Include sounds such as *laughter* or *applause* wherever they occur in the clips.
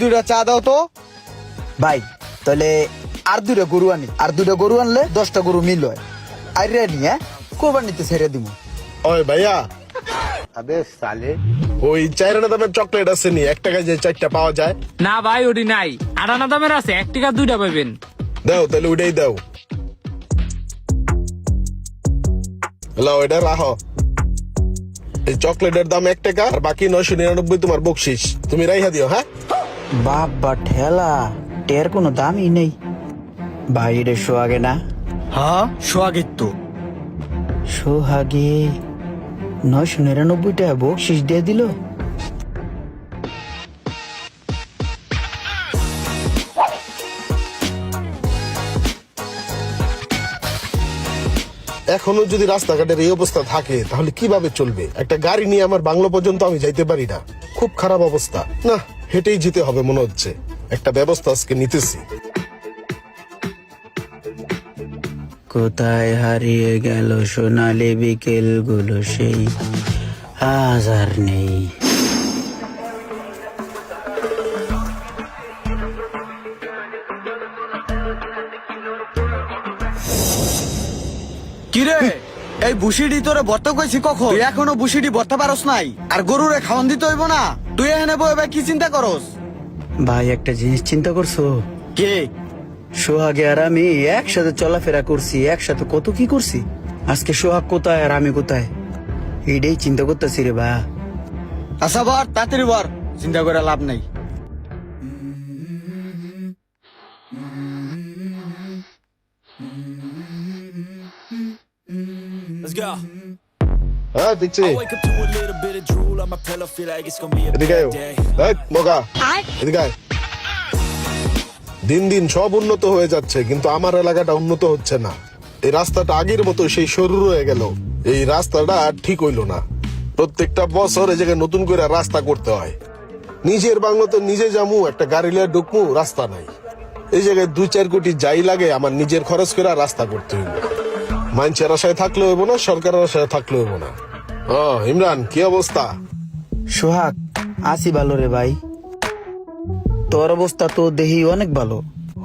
দুইটা চা দাও তো। ভাই তাহলে আর দুইটা গরু আনি। আর দুইটা গরু আনলে দশটা গরু মিল হয়। আর রে হ্যাঁ? কোবার নিতে ছেড়ে দিব ওই ভাইয়া। আবে সালে। ওই দামের চকলেট আছে নি এক টাকা যে চারটা পাওয়া যায়। না ভাই নাই। দামের আছে এক টাকা দুইটা পাবেন। দাও তাহলে ওটাই দাও। হ্যালো এটা রাখো এই চকলেটের দাম এক টাকা আর বাকি নয়শো নিরানব্বই তোমার বকশিস। তুমি রাইহা দিও হ্যাঁ? বাবা ঠেলা টের কোনো দামই নেই। ভাই রে সোহাগে না? হ্যাঁ সোহাগের তো। সোহাগে নয়শো নিরানব্বই টাকা বকশিস দিয়ে দিল। এখনও যদি রাস্তাঘাটের এই অবস্থা থাকে তাহলে কীভাবে চলবে? একটা গাড়ি নিয়ে আমার বাংলো পর্যন্ত আমি যাইতে পারি না। খুব খারাপ অবস্থা। না হেঁটেই যেতে হবে মনে হচ্ছে। একটা ব্যবস্থা আজকে নিতেছি। কোথায় হারিয়ে গেল সোনালি বিকেলগুলো সেই আজ আর নেই। কিরে? এই বুসিডি তোরে ভর্তা কইছি কখন? তুই এখনও বুসিডি বর্তা পারস নাই। আর গরুরে খাওয়ান দিতে হইব না। তুই এখানে বই ভাই কি চিন্তা করস? ভাই একটা জিনিস চিন্তা করছ? কে? সোহাগে আর আমি একসাথে চলাফেরা করছি একসাথে কত কি করছি? আজকে সোহাগ কোথায় আর আমি কোথায়? এইটাই চিন্তা করতেছি রে বা আচ্ছা বর তাড়াতাড়ি বর। চিন্তা করে লাভ নাই। It's gonna be a এদিকে মগা এদিকে। দিন দিন সব উন্নত হয়ে যাচ্ছে কিন্তু আমার এলাকাটা উন্নত হচ্ছে না। এই রাস্তাটা আগের মতো সেই সরু হয়ে গেল। এই রাস্তাটা আর ঠিক হইল না। প্রত্যেকটা বছর এই জায়গায় নতুন করে রাস্তা করতে হয়। নিজের বাংলোতে নিজে যামু একটা গাড়ি লিয়ে ঢুকমু রাস্তা নাই। এই জায়গায় দুই চার কোটি যাই লাগে আমার নিজের খরচ করে রাস্তা করতে হইব মানুষের আশায় থাকলে হইব না সরকারের আশায় থাকলে হইব না। ও ইমরান কি অবস্থা? সোহাগ আসি ভালো রে ভাই। তোর অবস্থা তো দেহি অনেক ভালো।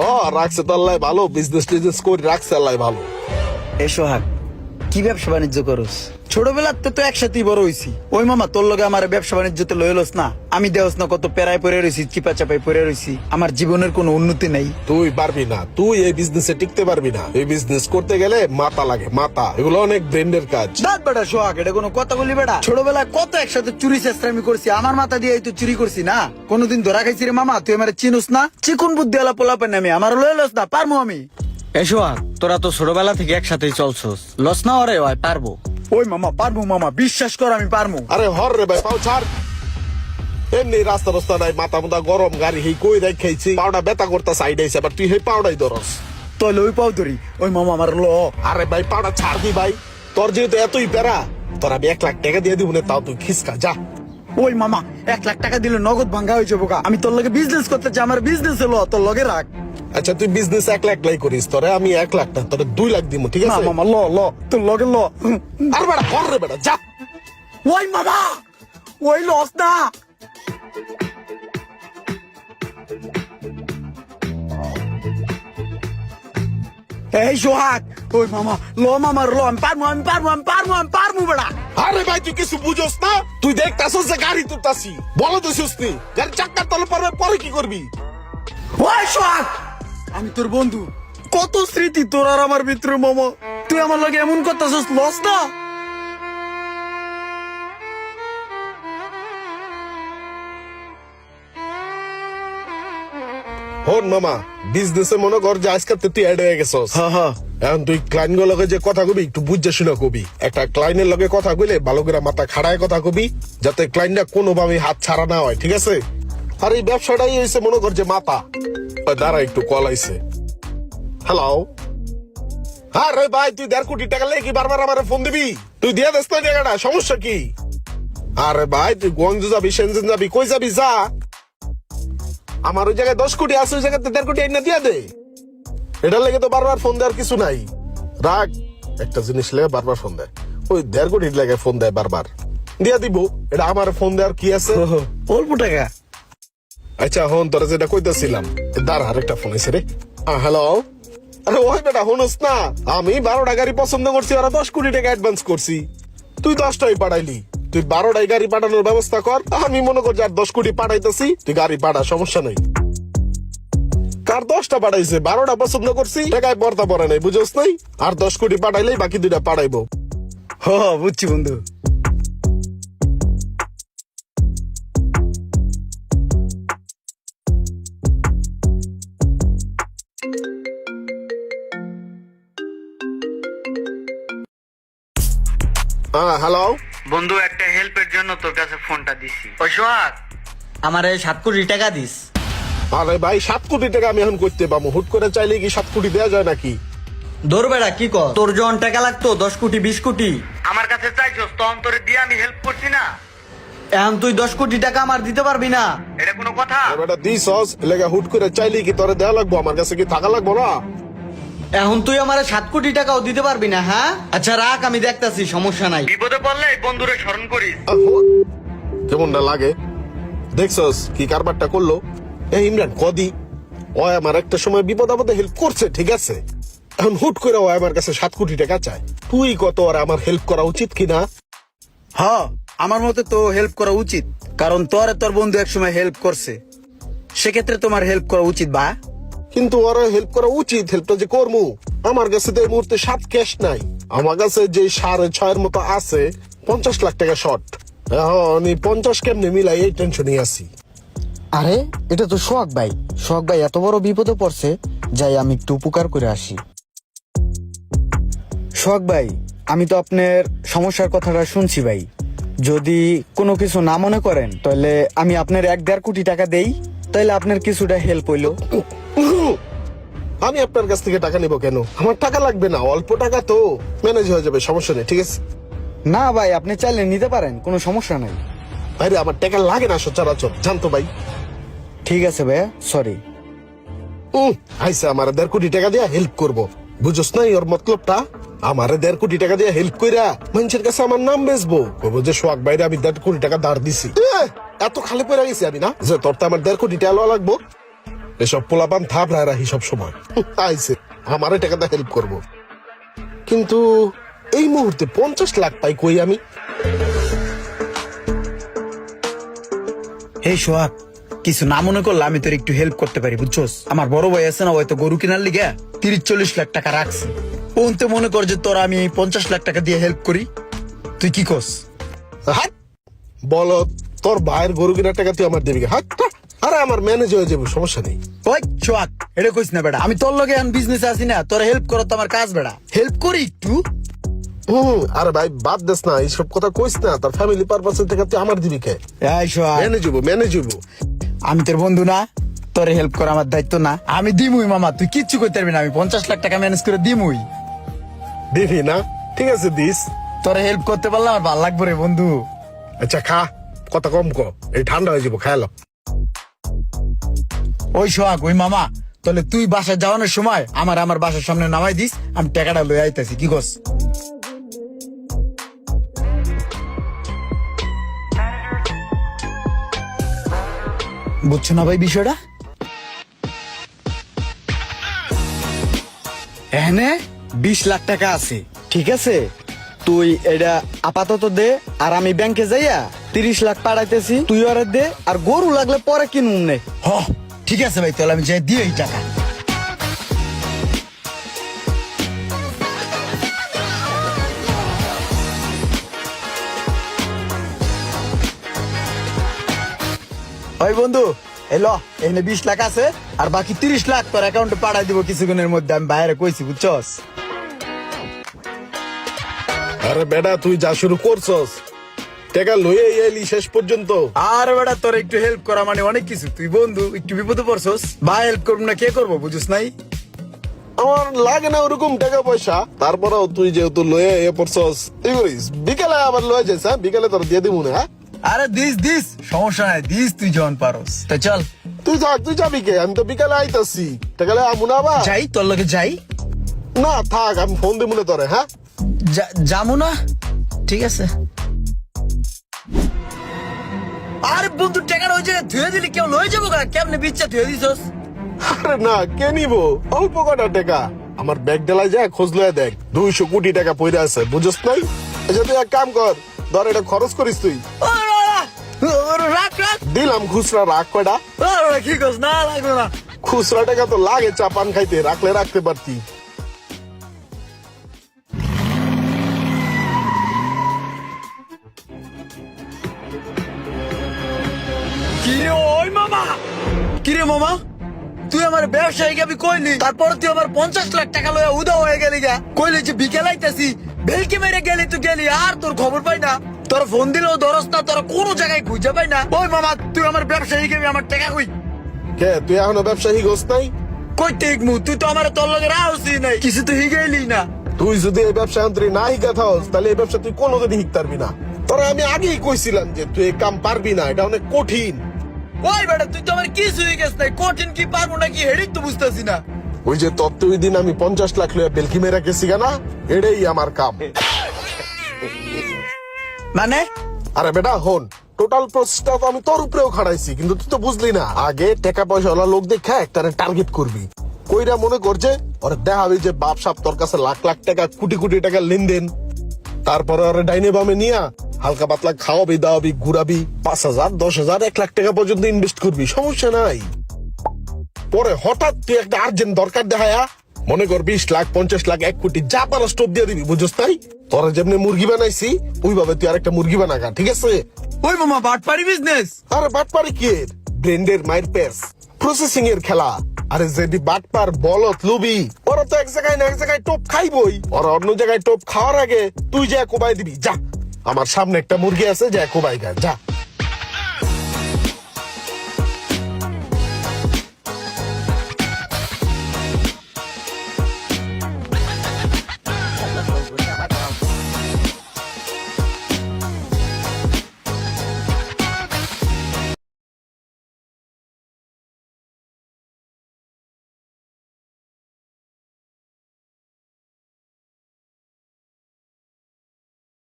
ও রাখছে তো আল্লাহ ভালো বিজনেস টিজনেস করে রাখছে আল্লাহ ভালো। এ সোহাগ কি ব্যবসা বাণিজ্য করস? ছোটবেলার তো তো একসাথেই বড় হইছি। ওই মামা তোর লগে আমার ব্যবসা বাণিজ্যতে লইলস না। আমি দেহস না কত পেরায় পড়ে রইছি চিপা চাপাই পড়ে রইছি। আমার জীবনের কোনো উন্নতি নাই। তুই পারবি না। তুই এই বিজনেসে টিকতে পারবি না। এই বিজনেস করতে গেলে মাথা লাগে মাথা। এগুলো অনেক ব্রেন্ডের কাজ। দাঁত বেটা সোহাগ এটা কোনো কথা বলি বেটা? ছোটবেলায় কত একসাথে চুরি চেষ্টামি করছি আমার মাথা দিয়ে তো চুরি করছি না? কোনোদিন ধরা খাইছি রে মামা তুই আমার চিনুস না? চিকুন বুদ্ধি আলা পোলাপেন আমি আমার লইলস না পারমু আমি? এসো আর তোরা তো ছোটবেলা থেকে একসাথেই চলছস। লস না ওরে ভাই পারব। ওই মামা পারমু মামা বিশ্বাস কর আমি পারমু আরে হর রে ভাই পাও ছাড়। এমনি রাস্তা রাস্তা নাই মাথা মুদা গরম গাড়ি হেই কই রাখ খাইছি পাউডা বেতা করতা সাইড আইছে আবার তুই হেই ধরস। পাও ধরি ওই মামা আমার ল। আরে ভাই পাউডা ছাড় দি ভাই? তোর যেহেতু এতই প্যারা তোর আমি এক লাখ টাকা দিয়ে দিব না তাও তুই খিসকা যা। ওই মামা এক লাখ টাকা দিলে নগদ ভাঙ্গা হয়ে যাব আমি তোর লগে বিজনেস করতে চাই আমার বিজনেস হলো তোর লগে রাখ। আচ্ছা তুই বিজনেস এক লাখ লাই করিস তোরে আমি এক লাখ না তোরে দুই লাখ দিব ঠিক আছে? মামা ল ল তোর লগে ল। আর বেটা কর রে বেটা যা। ওই মামা ওই লস না। এই সোহাগ ওই মামা ল মামা ল আমি পারমু আমি পারমু আমি পারমু আমি পারমু বেড়া। আরে ভাই তুই কিছু বুঝোস না? তুই দেখতাছস যে গাড়ি তুলতাছি। বলো তো সুস্তি গাড়ি চাক্কার তলে পড়বে পরে কি করবি? ওই সোহাগ আমি তোর বন্ধু। কত স্মৃতি তোর আর আমার ভিতরে মামা। তুই আমার লগে এমন করতেছস লস না? হন মামা বিজনেসে মনে কর যে আজকে তুই অ্যাড হয়ে গেছস। হ্যাঁ হ্যাঁ। এখন তুই ক্লাইন্টগুলো লগে যে কথা কবি একটু বুঝে শুনে কবি। একটা ক্লাইন্টের লগে কথা কইলে ভালো করে মাথা খাড়ায় কথা কবি যাতে ক্লাইন্টটা কোনোভাবে হাত ছাড়া না হয় ঠিক আছে? আর এই ব্যবসাটাই হয়েছে মনে কর যে মাথা। দাঁড়া একটু, কল আইছে। হ্যালো হ্যাঁ রে ভাই, তুই দেড় কোটি টাকা লেগে বারবার আমার ফোন দিবি? তুই দিয়ে দিস না টাকাটা, সমস্যা কি? আরে ভাই, তুই গঞ্জ যাবি, সেনজেন যাবি, কই যাবি, যা। আমার ওই জায়গায় দশ কোটি আছে, ওই জায়গাতে দেড় কোটি আইনা দিয়ে দে। এটার লেগে তো বারবার ফোন দেওয়ার কিছু নাই। রাগ একটা জিনিস লেগে বারবার ফোন দেয়। ওই দেড় কোটি লেগে ফোন দেয় বারবার। দিয়া দিব, এটা আমার ফোন দেওয়ার কি আছে? *laughs* অল্প টাকা। আচ্ছা হন তোরা যেটা কইতেছিলাম দাঁড়া আরেকটা ফোন আছে রে। হ্যালো আরে ওই বেটা হনস না আমি বারোটা গাড়ি পছন্দ করছি ওরা দশ কোটি টাকা অ্যাডভান্স করছি। তুই দশটাই পাঠাইলি তুই বারোটাই গাড়ি পাঠানোর ব্যবস্থা কর আমি মনে কর যে আর দশ কোটি পাঠাইতেছি তুই গাড়ি পাঠা সমস্যা নেই। কার দশটা পাঠাইছে? বারোটা পছন্দ করছি টাকায় পর্দা পড়ে নাই বুঝোস নাই? আর দশ কোটি পাঠাইলেই বাকি দুইটা পাঠাইবো। হ, বুঝছি বন্ধু। হ্যাঁ হ্যালো বন্ধু একটা হেল্পের জন্য তোর কাছে ফোনটা দিছি। ওই সোহাগ আমার এই সাত কোটি টাকা দিস। আরে ভাই সাত কোটি টাকা আমি এখন করতে পাবো হুট করে চাইলে কি সাত কোটি দেওয়া যায় নাকি? ধরবেড়া কি কর? তোর যখন টাকা লাগতো দশ কোটি বিশ কোটি। আমার কাছে চাইছস তখন তোরে দিয়ে আমি হেল্প করছি না। এখন তুই দশ কোটি টাকা আমার দিতে পারবি না। এটা কোনো কথা? বেটা দিস লেগে হুট করে চাইলে কি তোরে দেওয়া লাগবো? আমার কাছে কি থাকা লাগবো না? এখন তুই আমার সাত কোটি টাকাও দিতে পারবি না হ্যাঁ? আচ্ছা রাখ আমি দেখতাছি সমস্যা নাই। বিপদে পড়লে বন্ধুরে স্মরণ করিস। কেমনটা লাগে? দেখছস কি কারবারটা করল? এই ইমরান কদি ও আমার একটা সময় বিপদ আপদে হেল্প করছে ঠিক আছে? এখন হুট করে ও আমার কাছে সাত কোটি টাকা চায়। তুই কত আর আমার হেল্প করা উচিত কিনা? হ আমার মতে তো হেল্প করা উচিত কারণ তোর তোর বন্ধু একসময় হেল্প করছে। সেক্ষেত্রে তোমার হেল্প করা উচিত বা? কিন্তু ওরা হেল্প করা উচিত হেল্পটা যে করমু। আমার কাছে তো এই মুহূর্তে সাত ক্যাশ নাই। আমার কাছে যে সাড়ে ছয়ের মতো আছে পঞ্চাশ লাখ টাকা শর্ট এখন এই পঞ্চাশ কেমনে মিলাই এই টেনশনই আছি। আরে এটা তো সোহাগ ভাই। সোহাগ ভাই এত বড় বিপদে পড়ছে যাই আমি একটু উপকার করে আসি। সোহাগ ভাই আমি তো আপনার সমস্যার কথাটা শুনছি ভাই। যদি কোনো কিছু না মনে করেন তাহলে আমি আপনার এক দেড় কোটি টাকা দেই তাহলে আপনার কিছুটা হেল্প হইল। আমি আপনার কাছ থেকে টাকা নিব কেন? আমার টাকা লাগবে না অল্প টাকা তো। ম্যানেজ হয়ে যাবে সমস্যা নেই ঠিক আছে? না ভাই আপনি চাইলে নিতে পারেন কোনো সমস্যা নাই। আরে আমার টাকা লাগে না সচরাচর। জানতো ভাই। ঠিক আছে ভাইয়া সরি উম, আইসা আমার দেড় কোটি টাকা দিয়া হেল্প করব। বুঝছ না ওর মতলবটা? আমার দেড় কোটি টাকা দিয়ে হেল্প কইরা মানুষের কাছে আমার নাম বেচবো। কবো যে সোহাগ বাইরে আমি দেড় কোটি টাকা ধার দিছি। এত খালি পড়ে গেছি আমি না? যে তোর তো আমার দেড় কোটি টাকা লাগবো। এসব পোলাপান থাপ রায় রাখি সব সময়। হুঁ, আইসে আমার টাকা হেল্প করব। কিন্তু এই মুহূর্তে পঞ্চাশ লাখ পাই কই আমি? হে সোহাগ কিছু না মনে করলে আমি তোর একটু হেল্প করতে পারি বুঝছোস? আমার বড় ভাই আছে না হয়তো গরু কেনার লিগে তিরিশ চল্লিশ লাখ টাকা রাখছে। ওন তো মনে কর যে তোরা আমি এই পঞ্চাশ লাখ টাকা দিয়ে হেল্প করি। তুই কি কস হাট! বলো তোর ভাইয়ের গরু কেনার টাকা তুই আমার দিবি হাট! আরে আমার ম্যানেজ হয়ে যাবে সমস্যা নেই। ওই সোহাগ এটা কইস না বেটা আমি তোর লগে এখন বিজনেস আছি না তোর হেল্প করো তো আমার কাজ বেটা হেল্প করি একটু। হুম আরে ভাই বাদ দেস না এইসব কথা কইস না তার ফ্যামিলি পারপাসের টাকা তুই আমার দিবি কে? এই সোহাগ ম্যানেজ হব ম্যানেজ হব। আমি তোর বন্ধু না তোর হেল্প করা আমার দায়িত্ব না। আমি দিমুই মামা তুই কিচ্ছু করতে পারবি না আমি পঞ্চাশ লাখ টাকা ম্যানেজ করে দিমুই। দিবি না? ঠিক আছে দিস। তোর হেল্প করতে পারলে আর ভালো লাগবে রে বন্ধু। আচ্ছা খা কথা কম ক এই ঠান্ডা হয়ে যাব খায়ালো ওই সোহাগ, ওই মামা, তাহলে তুই বাসায় যাওয়ানোর সময় আমার আমার বাসার সামনে নামাই দিস, আমি টাকাটা লই আইতাছি, কি কস? বুঝছ না ভাই বিষয়টা? এখানে বিশ লাখ টাকা আছে, ঠিক আছে? তুই এটা আপাতত দে, আর আমি ব্যাংকে যাইয়া তিরিশ লাখ পাঠাইতেছি, তুই ওরে দে, আর গরু লাগলে পরে কিনুন নে। হ। ঠিক আছে ভাই, তাহলে আমি যাই, দিয়ে এই টাকা। ওই বন্ধু এলো এখানে বিশ লাখ আছে, আর বাকি তিরিশ লাখ তোর অ্যাকাউন্টে পাঠাই দিব কিছুক্ষণের মধ্যে, আমি বাইরে কইছি, বুঝছস? আরে বেটা, তুই যা শুরু করছস। টাকা লইয়ে এলি শেষ পর্যন্ত। আর বেটা তোর একটু হেল্প করা মানে অনেক কিছু। তুই বন্ধু একটু বিপদে পড়ছস? বা হেল্প করব না কে করব বুঝুস নাই? আমার লাগে না ওরকম টাকা পয়সা। তারপরেও তুই যেহেতু লয়ে এ পড়ছস এই করিস? বিকেলে আবার লয়ে যাইস হ্যাঁ? বিকেলে তোর দিয়ে দিব না হ্যাঁ? আরে দিস দিস সমস্যা নাই দিস তুই যখন পারস। তো চল। তুই যা তুই যাবি কে? আমি তো বিকেলে আইতাছি। টাকালে আমুন আবার যাই তোর লগে যাই। না থাক আমি ফোন দিব না তোরে হ্যাঁ? যামু না? ঠিক আছে। আরে বন্ধু টাকাটা ওই জায়গায় ধুয়ে দিলি কেউ লয়ে যাব গা? কেমনে বিচ্ছা ধুয়ে দিছস? আরে না কে নিব? অল্প কটা টাকা। আমার ব্যাগ ডেলায় যায় খোঁজ লয়ে দেখ। দুইশো কোটি টাকা পয়রা আছে বুঝস নাই? আচ্ছা তুই এক কাম কর ধর এটা খরচ করিস তুই। রাখ রাখ দিলাম খুচরা রাখ কয়টা? কি কস না লাগবে না। খুচরা টাকা তো লাগে চাপান খাইতে রাখলে রাখতে পারতি। কিরে ওই মামা! কিরে মামা? তুই আমার ব্যবসায়ী আমি কইলি তারপর তুই আমার পঞ্চাশ লাখ টাকা লয়ে উদা হয়ে গেলি গা। কইলি যে বিকেল আইতাছি বেলকি মেরে গেলি তুই গেলি আর তোর খবর পাই না। তোর ফোন দিলেও ধরস না তোর কোনো জায়গায় খুঁজে পাই না। ওই মামা তুই আমার ব্যবসায়ী আমি আমার টাকা কই? কে তুই এখনও ব্যবসায়ী গোস নাই? কই টেকমু তুই তো আমার তোর লগে রাহসি নাই কিছু তো হিগেলি না। তুই যদি এই ব্যবসা অন্তরে না হিকা থাকস তাহলে এই ব্যবসা তুই কোনোদিনই শিখতে পারবি না। তোরা আমি আগেই কইছিলাম যে তুই এই কাম পারবি না এটা অনেক কঠিন। ওই বেটা তুই তো আমার কিছু হয়ে গেছ নাই। কঠিন কি পারব নাকি হেডিক তো বুঝতেছি না। ওই যে তত্ত্ব ওই দিন আমি পঞ্চাশ লাখ লইয়া বেলকি মেরা গেছি না এটাই আমার কাম। মানে? আরে বেটা হন টোটাল প্রসেসটা তো আমি তোর উপরেও খাড়াইছি কিন্তু তুই তো বুঝলি না। আগে টাকা পয়সা ওলা লোক দেখা একটা টার্গেট করবি। কইরা মনে করছে ওরে দেখাবি যে বাপ সাপ তোর কাছে লাখ লাখ টাকা কোটি কোটি টাকা লেনদেন। তারপরে ওরে ডাইনে বামে নিয়া হালকা পাতলা খাওয়াবি দাওয়াবি ঘুরাবি পাঁচ হাজার দশ হাজার এক লাখ টাকা পর্যন্ত ইনভেস্ট করবি সমস্যা নাই। পরে হঠাৎ তুই একটা আর্জেন্ট দরকার দেখায়া মনে কর বিশ লাখ পঞ্চাশ লাখ এক কোটি যা পারো স্টোভ দিয়ে দিবি বুঝছ তাই তোরা যেমনি মুরগি বানাইছি ওইভাবে তুই আরেকটা মুরগি বানাগা ঠিক আছে? ওই মামা বাটপারি বিজনেস আরে বাটপারি কি ব্লেন্ডের মায়ের পেস প্রসেসিং এর খেলা। আরে যেদি বাটপার বলত লুবি, ওরা তো এক জায়গায় না এক জায়গায় টোপ খাইবই। ওরা অন্য জায়গায় টোপ খাওয়ার আগে তুই যা কোবাই দিবি, যা। আমার সামনে একটা মুরগি আছে, যা কোবাই গা, যা।